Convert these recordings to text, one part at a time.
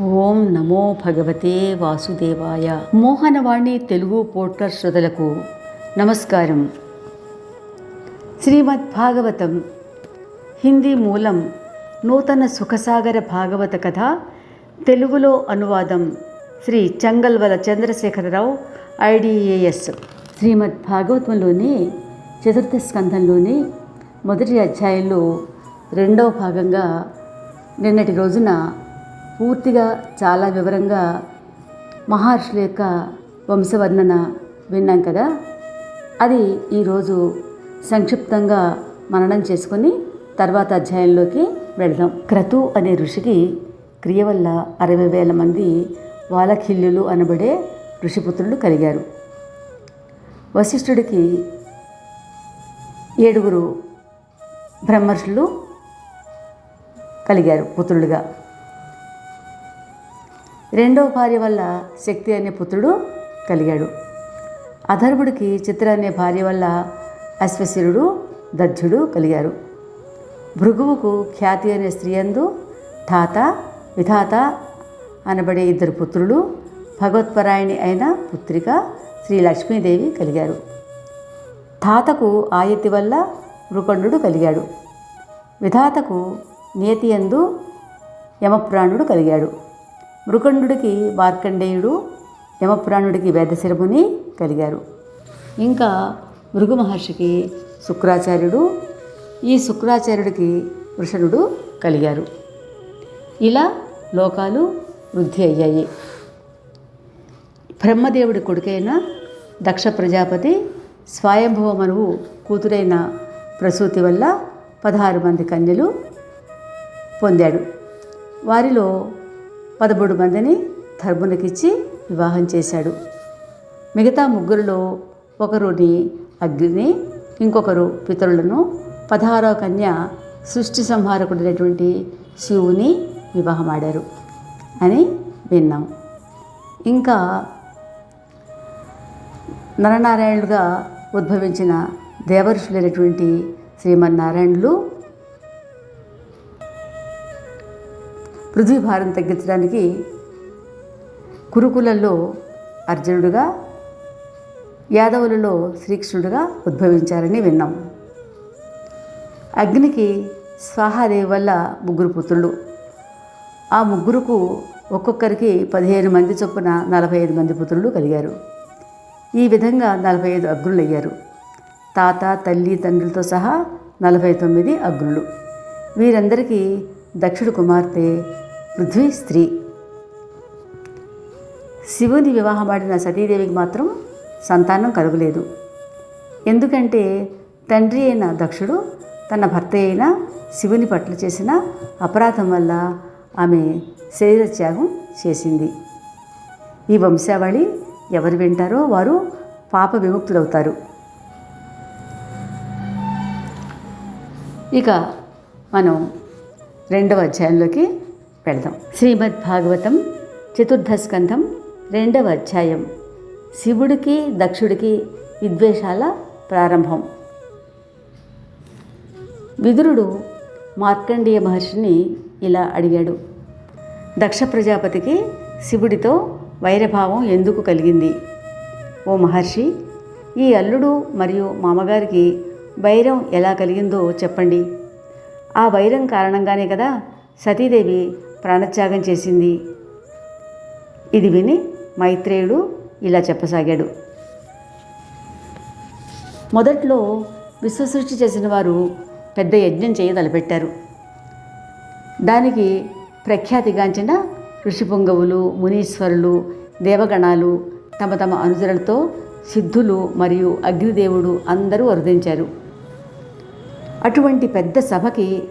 ఓం నమో భగవతే వాసుదేవాయ. మోహనవాణి తెలుగు పోర్టర్ శ్రోతలకు నమస్కారం. శ్రీమద్ భాగవతం హిందీ మూలం నూతన సుఖసాగర భాగవత కథ తెలుగులో అనువాదం శ్రీ చంగల్వల చంద్రశేఖరరావు ఐడిఏఎస్. శ్రీమద్ భాగవతంలోని చతుర్థ స్కంధంలోని మొదటి అధ్యాయంలో రెండవ భాగంగా నిన్నటి రోజున పూర్తిగా చాలా వివరంగా మహర్షుల యొక్క వంశవర్ణన విన్నాం కదా. అది ఈరోజు సంక్షిప్తంగా మననం చేసుకొని తర్వాత అధ్యాయంలోకి వెళదాం. క్రతు అనే ఋషికి క్రియ వల్ల అరవై వేల మంది వాలఖిల్యులు అనబడే ఋషిపుత్రులు కలిగారు. వశిష్ఠుడికి ఏడుగురు బ్రహ్మర్షులు కలిగారు పుత్రులుగా. రెండవ భార్య వల్ల శక్తి అనే పుత్రుడు కలిగాడు. అధర్వుడికి చిత్ర అనే భార్య వల్ల అశ్వశిరుడు దధ్యుడు కలిగారు. భృగువుకు ఖ్యాతి అనే స్త్రీ అందు ధాత విధాత అనబడే ఇద్దరు పుత్రులు భగవత్పరాయణి అయిన పుత్రిక శ్రీ లక్ష్మీదేవి కలిగారు. తాతకు ఆయతి వల్ల మృకండు కలిగాడు. విధాతకు నియతి ఎందు యమప్రాణుడు కలిగాడు. మృకండుడికి మార్కండేయుడు యమప్రాణుడికి వేదశిరముని కలిగారు. ఇంకా మృగు మహర్షికి శుక్రాచార్యుడు ఈ శుక్రాచార్యుడికి వృషణుడు కలిగారు. ఇలా లోకాలు వృద్ధి అయ్యాయి. బ్రహ్మదేవుడి కొడుకైన దక్ష ప్రజాపతి స్వయంభవమనువు కూతురైన ప్రసూతి వల్ల పదహారు మంది కన్యలు పొందాడు. వారిలో పదమూడు మందిని ధర్మునికిచ్చి వివాహం చేశాడు. మిగతా ముగ్గురులో ఒకరుని అగ్నిని ఇంకొకరు పితరులను పదహారవ కన్య సృష్టి సంహారకుడైనటువంటి శివుని వివాహమాడారు అని విన్నాం. ఇంకా నరనారాయణులుగా ఉద్భవించిన దేవర్షులైనటువంటి శ్రీమన్నారాయణులు పృథ్వీభారం తగ్గించడానికి కురుకులలో అర్జునుడుగా యాదవులలో శ్రీకృష్ణుడుగా ఉద్భవించారని విన్నాం. అగ్నికి స్వాహాదేవి వల్ల ముగ్గురు పుత్రులు. ఆ ముగ్గురుకు ఒక్కొక్కరికి పదిహేను మంది చొప్పున నలభై ఐదు మంది పుత్రులు కలిగారు. ఈ విధంగా నలభై ఐదు అగ్నులు అయ్యారు తాత తల్లి తండ్రులతో సహా నలభై తొమ్మిది అగ్నులు. వీరందరికీ దక్షుడు కుమార్తె పృథ్వీ స్త్రీ శివుని వివాహమాడిన సతీదేవికి మాత్రం సంతానం కలుగలేదు. ఎందుకంటే తండ్రి అయిన దక్షుడు తన భర్త అయిన శివుని పట్ల చేసిన అపరాధం వల్ల ఆమె శరీరత్యాగం చేసింది. ఈ వంశావళి ఎవరు వింటారో వారు పాప విముక్తులవుతారు. ఇక మనం రెండవ అధ్యాయంలోకి పెడదాం. శ్రీమద్ భాగవతం చతుర్థ స్కంధం రెండవ అధ్యాయం. శివుడికి దక్షుడికి విద్వేషాల ప్రారంభం. విదురుడు మార్కండేయ మహర్షిని ఇలా అడిగాడు. దక్ష ప్రజాపతికి శివుడితో వైరభావం ఎందుకు కలిగింది? ఓ మహర్షి ఈ అల్లుడు మరియు మామగారికి వైరం ఎలా కలిగిందో చెప్పండి. ఆ వైరం కారణంగానే కదా సతీదేవి ప్రాణత్యాగం చేసింది. ఇది విని మైత్రేయుడు ఇలా చెప్పసాగాడు. మొదట్లో విశ్వసృష్టి చేసిన వారు పెద్ద యజ్ఞం చేయదలపెట్టారు దానికి ప్రఖ్యాతిగాంచిన ఋషిపుంగవులు మునీశ్వరులు దేవగణాలు తమ తమ అనుచరులతో సిద్ధులు మరియు అగ్నిదేవుడు అందరూ వరదించారు అటువంటి పెద్ద సభకి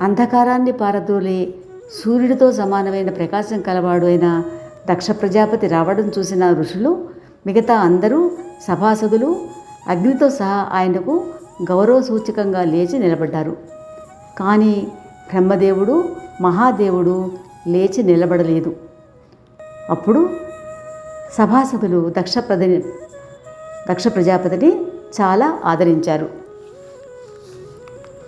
అంధకారాన్ని పారదోలే సూర్యుడితో సమానమైన ప్రకాశం కలవాడు అయిన దక్ష ప్రజాపతి రావడం చూసిన ఋషులు మిగతా అందరూ సభాసదులు అగ్నితో సహా ఆయనకు గౌరవ సూచకంగా లేచి నిలబడ్డారు. కానీ బ్రహ్మదేవుడు మహాదేవుడు లేచి నిలబడలేదు. అప్పుడు సభాసదులు దక్ష ప్రద దక్ష ప్రజాపతిని చాలా ఆదరించారు.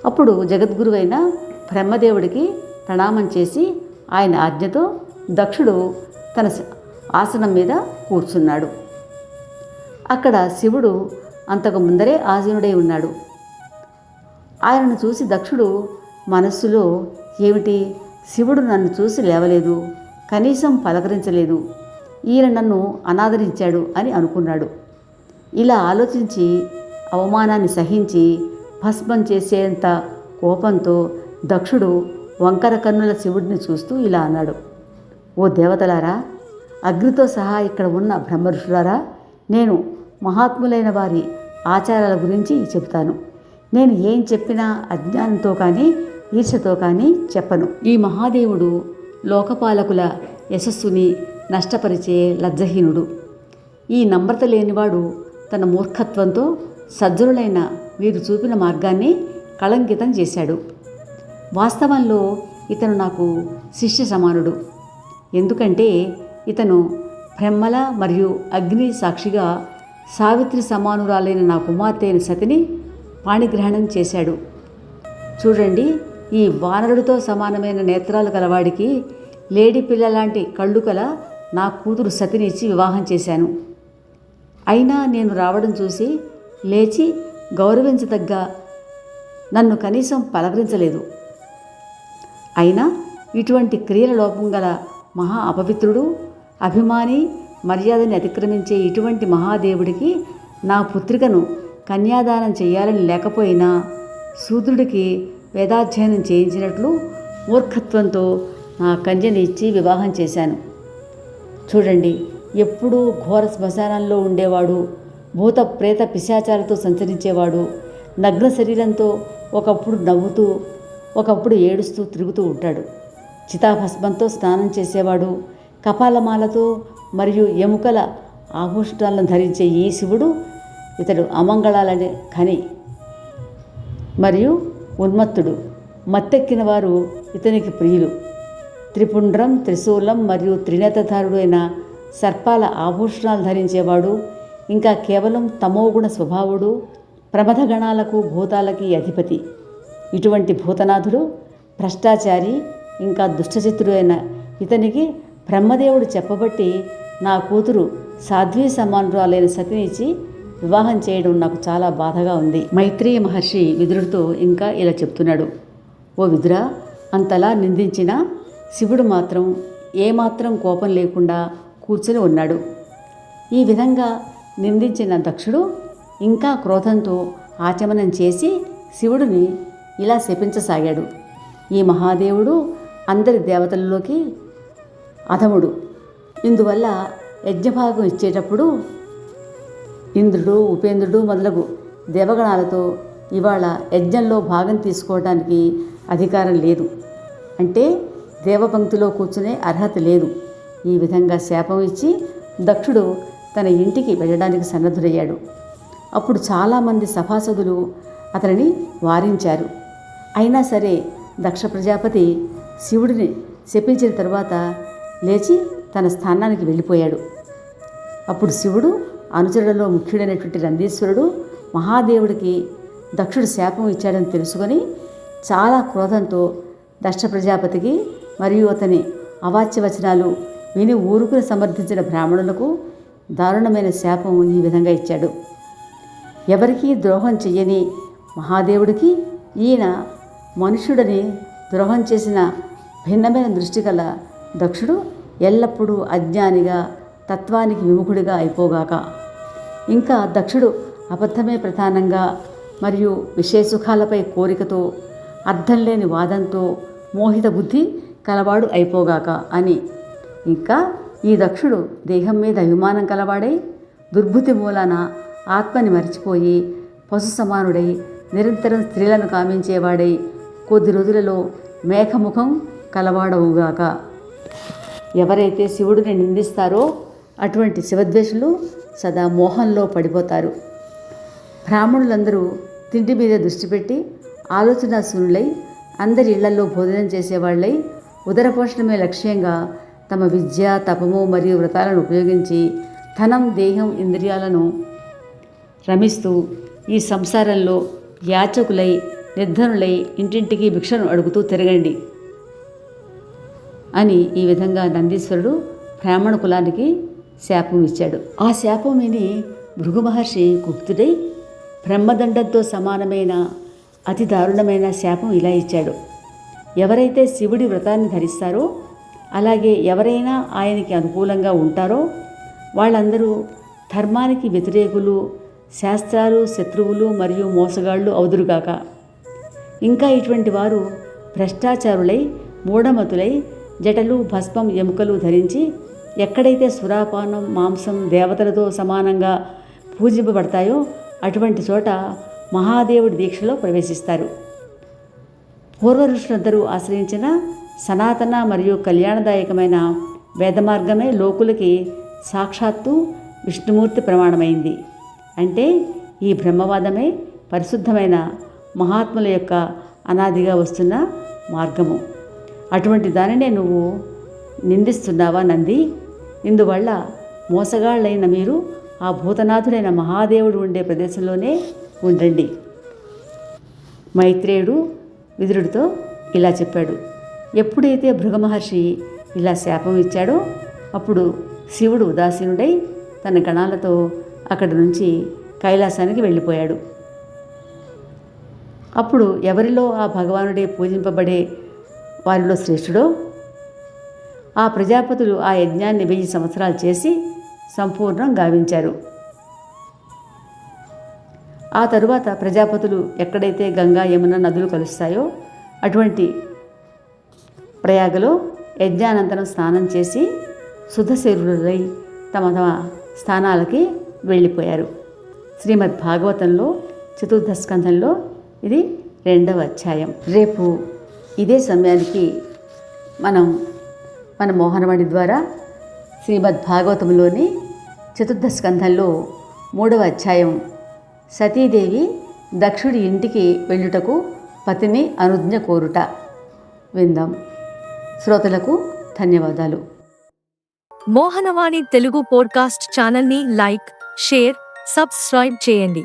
అప్పుడు జగద్గురువైన బ్రహ్మదేవుడికి ప్రణామం చేసి ఆయన ఆజ్ఞతో దక్షుడు తన ఆసనం మీద కూర్చున్నాడు. అక్కడ శివుడు అంతకు ముందరే ఆసీనుడై ఉన్నాడు. ఆయనను చూసి దక్షుడు మనస్సులో ఏమిటి? శివుడు నన్ను చూసి లేవలేదు కనీసం పలకరించలేదు ఈయన నన్ను అనాదరించాడు అని అనుకున్నాడు. ఇలా ఆలోచించి అవమానాన్ని సహించి భస్మం చేసేంత కోపంతో దక్షుడు వంకర కన్నుల శివుడిని చూస్తూ ఇలా అన్నాడు. ఓ దేవతలారా అగ్నితో సహా ఇక్కడ ఉన్న బ్రహ్మరుషులారా నేను మహాత్ములైన వారి ఆచారాల గురించి చెబుతాను. నేను ఏం చెప్పినా అజ్ఞానంతో కానీ ఈర్షతో కానీ చెప్పను. ఈ మహాదేవుడు లోకపాలకుల యశస్సుని నష్టపరిచే లజ్జహీనుడు. ఈ నమ్రత లేనివాడు తన మూర్ఖత్వంతో సజ్జనులైన వీరు చూపిన మార్గాన్ని కళంకితం చేశాడు. వాస్తవంలో ఇతను నాకు శిష్య సమానుడు. ఎందుకంటే ఇతను బ్రహ్మల మరియు అగ్ని సాక్షిగా సావిత్రి సమానురాలైన నా కుమార్తె అయిన సతిని పాణిగ్రహణం చేశాడు. చూడండి ఈ వానరుడితో సమానమైన నేత్రాలు గలవాడికి లేడీ పిల్ల లాంటి కళ్ళు కల నా కూతురు సతిని ఇచ్చి వివాహం చేశాను. అయినా నేను రావడం చూసి లేచి గౌరవించదగ్గ నన్ను కనీసం పలకరించలేదు. అయినా ఇటువంటి క్రియల లోపం గల మహా అపవిత్రుడు అభిమాని మర్యాదని అతిక్రమించే ఇటువంటి మహాదేవుడికి నా పుత్రికను కన్యాదానం చేయాలని లేకపోయినా సూద్రుడికి వేదాధ్యయనం చేయించినట్లు మూర్ఖత్వంతో నా కన్యని ఇచ్చి వివాహం చేశాను. చూడండి ఎప్పుడూ ఘోర శ్మశానంలో ఉండేవాడు భూత ప్రేత పిశాచాలతో సంచరించేవాడు నగ్న శరీరంతో ఒకప్పుడు నవ్వుతూ ఒకప్పుడు ఏడుస్తూ తిరుగుతూ ఉంటాడు. చితాభస్మంతో స్నానం చేసేవాడు. కపాలమాలతో మరియు ఎముకల ఆభూషణాలను ధరించే ఈ శివుడు ఇతడు అమంగళాలనే ఖని మరియు ఉన్మత్తుడు. మత్తెక్కిన వారు ఇతనికి ప్రియులు. త్రిపుండ్రం త్రిశూలం మరియు త్రినేతధారుడైన సర్పాల ఆభూషణాలు ధరించేవాడు. ఇంకా కేవలం తమోగుణ స్వభావుడు ప్రమథగణాలకు భూతాలకి అధిపతి. ఇటువంటి భూతనాథుడు భ్రష్టాచారి ఇంకా దుష్టచిత్రుడు అయిన ఇతనికి బ్రహ్మదేవుడు చెప్పబట్టి నా కూతురు సాధ్వీ సమానురాలైన సతినిచ్చి వివాహం చేయడం నాకు చాలా బాధగా ఉంది. మైత్రేయ మహర్షి విదురుడితో ఇంకా ఇలా చెప్తున్నాడు. ఓ విదురా అంతలా నిందించిన శివుడు మాత్రం ఏమాత్రం కోపం లేకుండా కూర్చొని ఉన్నాడు. ఈ విధంగా నిందించిన దక్షుడు ఇంకా క్రోధంతో ఆచమనం చేసి శివుడిని ఇలా శపించసాగాడు. ఈ మహాదేవుడు అందరి దేవతల్లోకి అధముడు. ఇందువల్ల యజ్ఞభాగం ఇచ్చేటప్పుడు ఇంద్రుడు ఉపేంద్రుడు మొదలగు దేవగణాలతో ఇవాళ యజ్ఞంలో భాగం తీసుకోవడానికి అధికారం లేదు. అంటే దేవపంక్తిలో కూర్చునే అర్హత లేదు. ఈ విధంగా శాపం ఇచ్చి దక్షుడు తన ఇంటికి వెళ్ళడానికి సన్నద్ధుడయ్యాడు. అప్పుడు చాలామంది సభాసదులు అతనిని వారించారు. అయినా సరే దక్ష ప్రజాపతి శివుడిని శపించిన తరువాత లేచి తన స్థానానికి వెళ్ళిపోయాడు. అప్పుడు శివుడు అనుచరులలో ముఖ్యుడైనటువంటి నందీశ్వరుడు మహాదేవుడికి దక్షుడు శాపం ఇచ్చాడని తెలుసుకొని చాలా క్రోధంతో దక్ష ప్రజాపతికి మరియు అతని అవాచ్య వచనాలు విని ఊరుకుని సమర్థించిన బ్రాహ్మణులకు దారుణమైన శాపం ఈ విధంగా ఇచ్చాడు. ఎవరికీ ద్రోహం చెయ్యని మహాదేవుడికి ఈయన మనుష్యుడని ద్రోహం చేసిన భిన్నమైన దృష్టి గల దక్షుడు ఎల్లప్పుడూ అజ్ఞానిగా తత్వానికి విముఖుడిగా అయిపోగాక. ఇంకా దక్షుడు అబద్ధమే ప్రధానంగా మరియు విషయసుఖాలపై కోరికతో అర్థం లేని వాదంతో మోహిత బుద్ధి కలవాడు అయిపోగాక అని. ఇంకా ఈ దక్షుడు దేహం మీద అభిమానం కలవాడై దుర్బుద్ధి మూలాన ఆత్మని మరిచిపోయి పశు సమానుడై నిరంతరం స్త్రీలను కామించేవాడై కొద్ది రోజులలో మేఘముఖం కలవాడవుగాక. ఎవరైతే శివుడిని నిందిస్తారో అటువంటి శివద్వేషులు సదా మోహంలో పడిపోతారు. బ్రాహ్మణులందరూ తిండి మీద దృష్టి పెట్టి ఆలోచనాశూనులై అందరి ఇళ్ళలో భోజనం చేసేవాళ్ళై ఉదరపోషణమే లక్ష్యంగా తమ విద్య తపము మరియు వ్రతాలను ఉపయోగించి ధనం దేహం ఇంద్రియాలను రమిస్తూ ఈ సంసారంలో యాచకులై నిర్ధనులై ఇంటింటికి భిక్షను అడుగుతూ తిరగండి అని ఈ విధంగా నందీశ్వరుడు బ్రాహ్మణ కులానికి శాపం ఇచ్చాడు. ఆ శాపం విని భృగు మహర్షి కుప్తుడై బ్రహ్మదండంతో సమానమైన అతి దారుణమైన శాపం ఇలా ఇచ్చాడు. ఎవరైతే శివుడి వ్రతాన్ని ధరిస్తారో అలాగే ఎవరైనా ఆయనకి అనుకూలంగా ఉంటారో వాళ్ళందరూ ధర్మానికి వ్యతిరేకులు శాస్త్రాలు శత్రువులు మరియు మోసగాళ్ళు అవుదురుగాక. ఇంకా ఇటువంటి వారు భ్రష్టాచారులై మూఢమతులై జటలు భస్మం ఎముకలు ధరించి ఎక్కడైతే సురాపానం మాంసం దేవతలతో సమానంగా పూజింపబడతాయో అటువంటి చోట మహాదేవుడి దీక్షలో ప్రవేశిస్తారు. పూర్వ ఋషులందరూ ఆశ్రయించిన సనాతన మరియు కళ్యాణదాయకమైన వేదమార్గమే లోకులకి సాక్షాత్తు విష్ణుమూర్తి ప్రమాణమైంది. అంటే ఈ బ్రహ్మవాదమే పరిశుద్ధమైన మహాత్ముల యొక్క అనాదిగా వస్తున్న మార్గము. అటువంటి దానినే నువ్వు నిందిస్తున్నావా నంది? ఇందువల్ల మోసగాళ్ళైన మీరు ఆ భూతనాథుడైన మహాదేవుడు ఉండే ప్రదేశంలోనే ఉండండి. మైత్రేయుడు విదురుడితో ఇలా చెప్పాడు. ఎప్పుడైతే భృగమహర్షి ఇలా శాపం ఇచ్చాడో అప్పుడు శివుడు ఉదాసీనుడై తన గణాలతో అక్కడి నుంచి కైలాసానికి వెళ్ళిపోయాడు. అప్పుడు ఎవరిలో ఆ భగవానుడే పూజింపబడే వారిలో శ్రేష్ఠుడో? ఆ ప్రజాపతులు ఆ యజ్ఞాన్ని వెయ్యి సంవత్సరాలు చేసి సంపూర్ణం గావించారు. ఆ తరువాత ప్రజాపతులు ఎక్కడైతే గంగా యమున నదులు కలుస్తాయో అటువంటి ప్రయాగలో యజ్ఞానంతరం స్నానం చేసి శుద్ధశరీరులై తమ తమ స్థానాలకి వెళ్ళిపోయారు. శ్రీమద్ భాగవతంలో చతుర్థ స్కంధంలో ఇది రెండవ అధ్యాయం. రేపు ఇదే సమయానికి మనం మన మోహనవాణి ద్వారా శ్రీమద్ భాగవతంలోని చతుర్థ స్కంధంలో మూడవ అధ్యాయం. సతీదేవి దక్షుడి ఇంటికి వెళ్ళుటకు పతిని అనుజ్ఞ కోరుట. విందాం. శ్రోతలకు ధన్యవాదాలు. మోహనవాణి తెలుగు పోడ్కాస్ట్ ఛానల్ని లైక్ షేర్ సబ్స్క్రైబ్ చేయండి.